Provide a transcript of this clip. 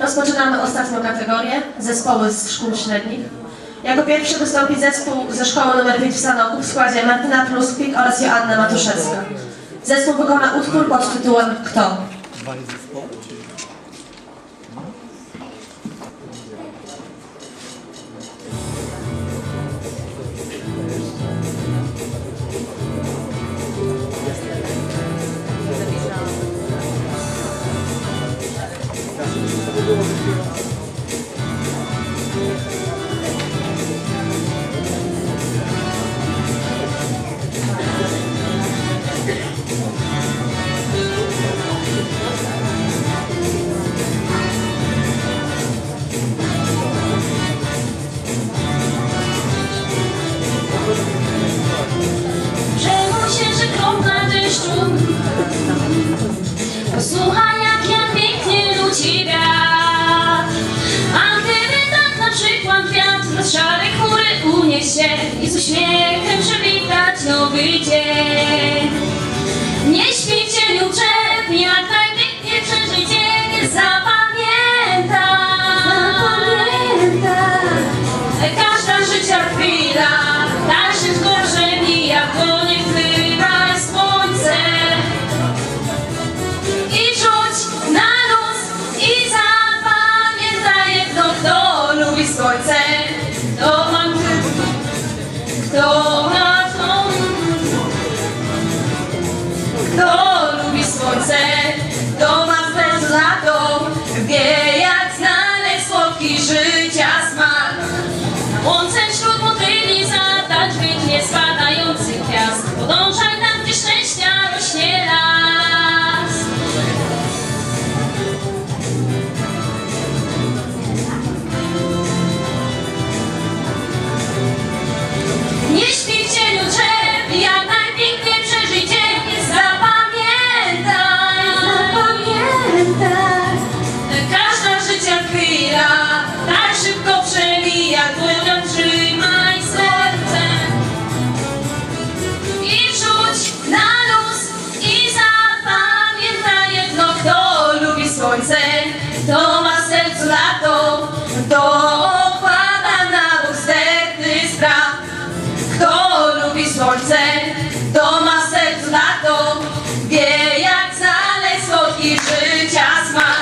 Rozpoczynamy ostatnią kategorię, zespoły z szkół średnich. Jako pierwszy wystąpi zespół ze szkoły nr 5 w Sanoku w składzie Martyna Pluspik oraz Joanna Matuszewska. Zespół wykona utwór pod tytułem Kto? Dwa zespoły, się i z uśmiechem przywitać nowy dzień. słońce, to ma serc na to, wie jak zalew słodki życia smak.